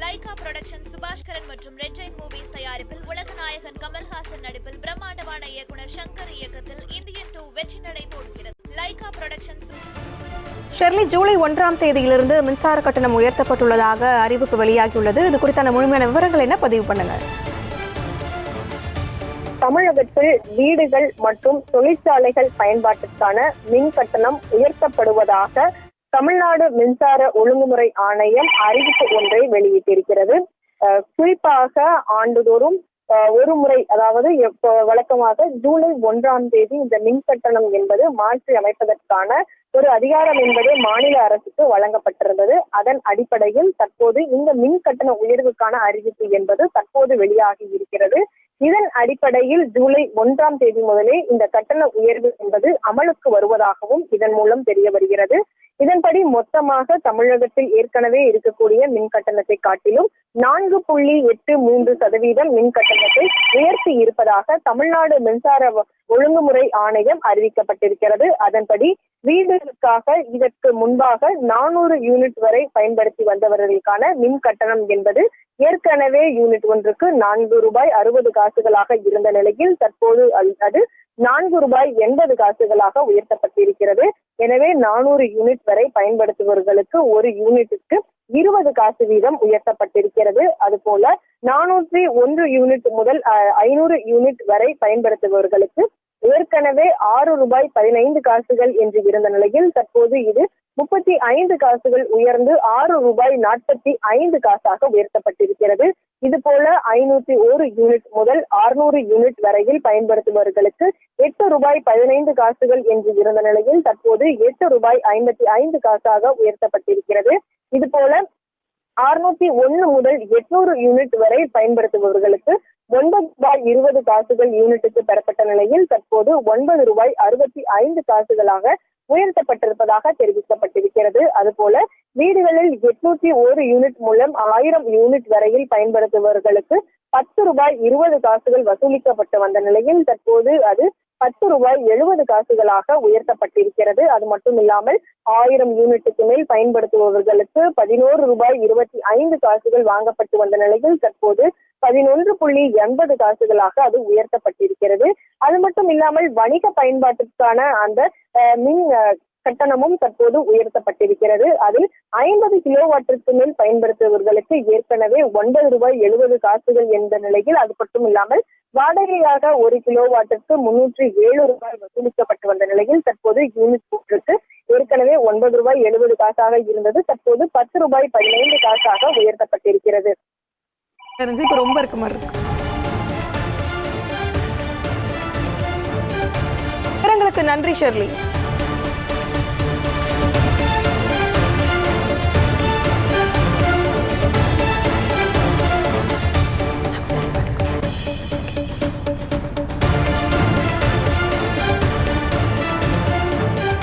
Lyca production Subaskaran மற்றும் red Jain movies தயாரிப்பில் உலகநாயகன் கமல்ஹாசன் நடிப்பில் பிரம்மாண்டமான இயக்குனர் சங்கர் இயக்கத்தில் இந்தியன் டூ வெற்றி நடை போடுகிறது லைகா புரொடக்ஷன் ஷெர்லி ஜூலை ஒன்றாம் தேதியிலிருந்து மின்சார கட்டணம் உயர்த்தப்பட்டுள்ளதாக அறிவிப்பு வெளியாகியுள்ளது. இது குறித்தான முழுமையான விவரங்கள் என்ன? பதிவு பண்ணுங்க தமிழகத்தில் வீடுகள் மற்றும் தொழிற்சாலைகள் பயன்பாட்டிற்கான மின் கட்டணம் உயர்த்தப்படுவதாக தமிழ்நாடு மின்சார ஒழுங்குமுறை ஆணையம் அறிவிப்பு ஒன்றை வெளியிட்டிருக்கிறது. குறிப்பாக ஆண்டுதோறும் ஒரு முறை அதாவது வழக்கமாக ஜூலை ஒன்றாம் தேதி இந்த மின் கட்டணம் என்பது மாற்றி அமைப்பதற்கான ஒரு அதிகாரம் என்பது மாநில அரசுக்கு வழங்கப்பட்டிருந்தது. அதன் அடிப்படையில் தற்போது இந்த மின் கட்டண உயர்வுக்கான அறிவிப்பு என்பது தற்போது வெளியாகி இருக்கிறது. இதன் அடிப்படையில் ஜூலை ஒன்றாம் தேதி முதலே இந்த கட்டண உயர்வு என்பது அமலுக்கு வருவதாகவும் இதன் மூலம் தெரிய வருகிறது. இதன்படி மொத்தமாக தமிழகத்தில் ஏற்கனவே இருக்கக்கூடிய மின் கட்டணத்தை காட்டிலும் நான்கு புள்ளி எட்டு மூன்று சதவீதம் மின் கட்டணத்தை உயர்த்தி இருப்பதாக தமிழ்நாடு மின்சார ஒழுங்குமுறை ஆணையம் அறிவிக்கப்பட்டிருக்கிறது. அதன்படி வீடுகளுக்காக இதற்கு முன்பாக நானூறு யூனிட் வரை பயன்படுத்தி வந்தவர்களுக்கான மின் கட்டணம் என்பது ஏற்கனவே யூனிட் ஒன்றுக்கு நான்கு ரூபாய் அறுபது காசுகளாக இருந்த நிலையில் தற்போது அது- நான்கு ரூபாய் எண்பது காசுகளாக உயர்த்தப்பட்டிருக்கிறது. எனவே நானூறு யூனிட் வரை பயன்படுத்துபவர்களுக்கு ஒரு யூனிட்டுக்கு இருபது காசு வீதம் உயர்த்தப்பட்டிருக்கிறது. அதுபோல நானூற்றி ஒன்று யூனிட் முதல் அஹ், ஐநூறு யூனிட் வரை பயன்படுத்துபவர்களுக்கு ஏற்கனவே ஆறு ரூபாய் பதினைந்து காசுகள் என்று இருந்த நிலையில் தற்போது இது முப்பத்தி ஐந்து காசுகள் உயர்ந்து ஆறு ரூபாய் நாற்பத்தி ஐந்து காசாக உயர்த்தப்பட்டிருக்கிறது. இது போல ஐநூத்தி ஒரு யூனிட் முதல் அறுநூறு யூனிட் வரையில் பயன்படுத்துபவர்களுக்கு எட்டு ரூபாய் பதினைந்து காசுகள் என்று இருந்த நிலையில் தற்போது எட்டு ரூபாய் ஐம்பத்தி ஐந்து காசாக உயர்த்தப்பட்டிருக்கிறது. இது போல அறுநூத்தி ஒன்னு முதல் எட்நூறு யூனிட் வரை பயன்படுத்துபவர்களுக்கு ஒன்பது ரூபாய் இருபது காசுகள் யூனிட்டுக்கு பெறப்பட்ட நிலையில் தற்போது ஒன்பது ரூபாய் அறுபத்தி ஐந்து காசுகளாக உயர்த்தப்பட்டிருப்பதாக தெரிவிக்கப்பட்டிருக்கிறது. அதுபோல வீடுகளில் எட்நூத்தி ஒரு யூனிட் மூலம் ஆயிரம் யூனிட் வரையில் பயன்படுத்துபவர்களுக்கு பத்து ரூபாய் இருபது காசுகள் வசூலிக்கப்பட்டு வந்த நிலையில் தற்போது அது பத்து ரூபாய் எழுபது காசுகளாக உயர்த்தப்பட்டிருக்கிறது. அது மட்டும் இல்லாமல் ஆயிரம் யூனிட்டுக்கு மேல் பயன்படுத்துபவர்களுக்கு பதினோரு ரூபாய் இருபத்தி ஐந்து காசுகள் வாங்கப்பட்டு வந்த நிலையில் தற்போது பதினொன்று புள்ளி எண்பது காசுகளாக அது உயர்த்தப்பட்டிருக்கிறது. அது மட்டும் இல்லாமல் வணிக பயன்பாட்டிற்கான அந்த மின் கட்டணமும் தற்போது உயர்த்தப்பட்டிருக்கிறது. அதில் ஐம்பது கிலோவாட்டிற்கு மேல் பயன்படுத்துபவர்களுக்கு ஏற்கனவே ஒன்பது ரூபாய் எழுபது காசுகள் என்ற நிலையில் அது மட்டும் இல்லாமல் வாடகையாக ஒரு கிலோவாட்டிற்கு முன்னூற்றி ஏழு ரூபாய் வசூலிக்கப்பட்டு வந்த நிலையில் தற்போது யூனிட் போட்டிற்கு ஏற்கனவே ஒன்பது ரூபாய் எழுபது காசாக இருந்தது. தற்போது பத்து ரூபாய் பதினைந்து காசாக உயர்த்தப்பட்டிருக்கிறது. தெரிஞ்சு இப்போ ரொம்ப இருக்க மாதிரி இருக்கு. விவரங்களுக்கு நன்றி ஷெர்லி.